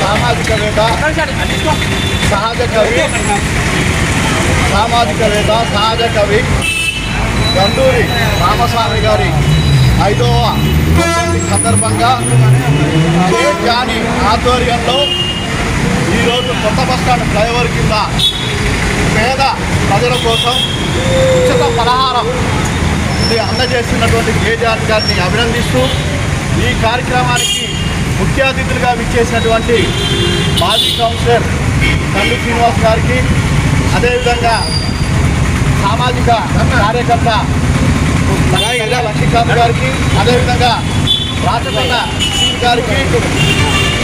సామాజికవేత్త సహజ కవి సామాజికవేత్త సహజ కవి గండూరి రామస్వామి గారి ఐదవ సందర్భంగా ఆధ్వర్యంలో ఈరోజు కొత్త బస్టాండ్ ఫ్లైఓవర్ కింద పేద ప్రజల కోసం ఉచిత పలహారం ఇది అందజేస్తున్నటువంటి కేజీఆర్ గారిని అభినందిస్తూ ఈ కార్యక్రమానికి ముఖ్య అతిథులుగా విచ్చేసినటువంటి మాజీ కౌన్సిలర్ తల్లి శ్రీనివాస్ గారికి అదేవిధంగా సామాజిక కార్యకర్త లక్ష్మీకాంత్ గారికి అదేవిధంగా రాజకొండ గారికి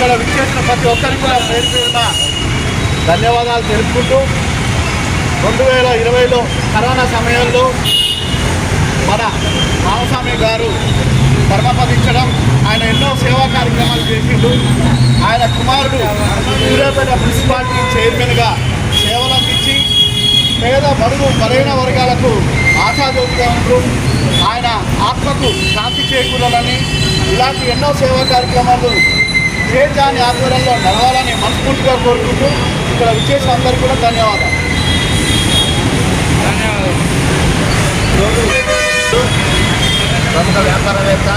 ఇక్కడ విచ్చేసిన ప్రతి ఒక్కరికి కూడా పేరు పేరున ధన్యవాదాలు తెలుపుకుంటూ రెండు వేల ఇరవైలో కరోనా సమయంలో మన రామస్వామి గారు పరమపదించడం ఆయన ఎన్నో సేవా కార్యక్రమాలు చేసిండు. ఆయన కుమారుడు సూర్యాపేట మున్సిపాలిటీ చైర్మన్గా సేవలు అందించి పేద బడుగు బలైన వర్గాలకు ఆశాజ్యోతిగా ఉంటూ ఆయన ఆత్మకు శాంతి చేకూరాలని ఇలాంటి ఎన్నో సేవా కార్యక్రమాలు చేర్చాని ఆధ్వర్యంలో నడవాలని మనస్ఫూర్తిగా కోరుకుంటూ ఇక్కడ విచ్చేసిన అందరికీ కూడా ధన్యవాదాలు. ప్రముఖ వ్యాపారవేత్త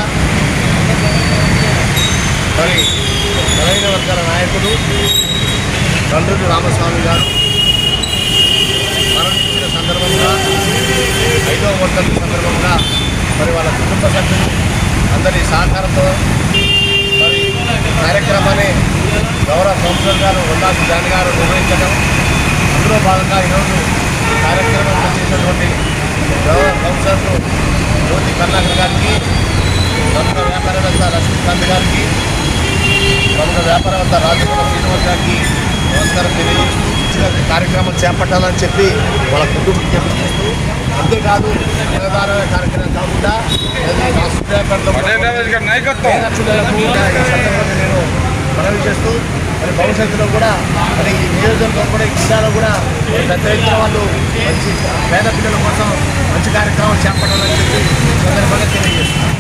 మరి బలైన వర్గాల నాయకుడు తండ్రి రామస్వామి గారు మరణించిన సందర్భంగా ఐదవ వర్గం సందర్భంగా మరి వాళ్ళ కుటుంబ సభ్యులు అందరి సహకారంతో మరి కార్యక్రమాన్ని గౌరవ కౌన్సిలర్ గారు వందాసి జాన్ గారు నిర్వహించడం. అందులో భాగంగా ఈరోజు కార్యక్రమం చేసినటువంటి గౌరవ కౌన్సిలర్లు జ్యోతి కర్ణాకర్ గారికి ప్రముఖ వ్యాపారవేత్త లక్ష్మీకాంత్ గారికి ప్రముఖ వ్యాపారవేత్త రాజగోడ శ్రీనివాస్ గారికి నమస్కారం తెలియజేస్తూ కార్యక్రమం చేపట్టాలని చెప్పి వాళ్ళ కుటుంబం చేస్తూ అంతేకాదు నిరాధార కార్యక్రమం కాకుండా నాయకత్వం. మనవి చేస్తూ మరి భవిష్యత్తులో కూడా మరి ఈ నియోజకవర్గం కూడా ఈ జిల్లాలో కూడా పెద్ద ఎత్తున వాళ్ళు మంచి పేద పిల్లల కోసం మంచి కార్యక్రమం చేపట్టాలని చెప్పి సందర్భంగా తెలియజేస్తున్నాను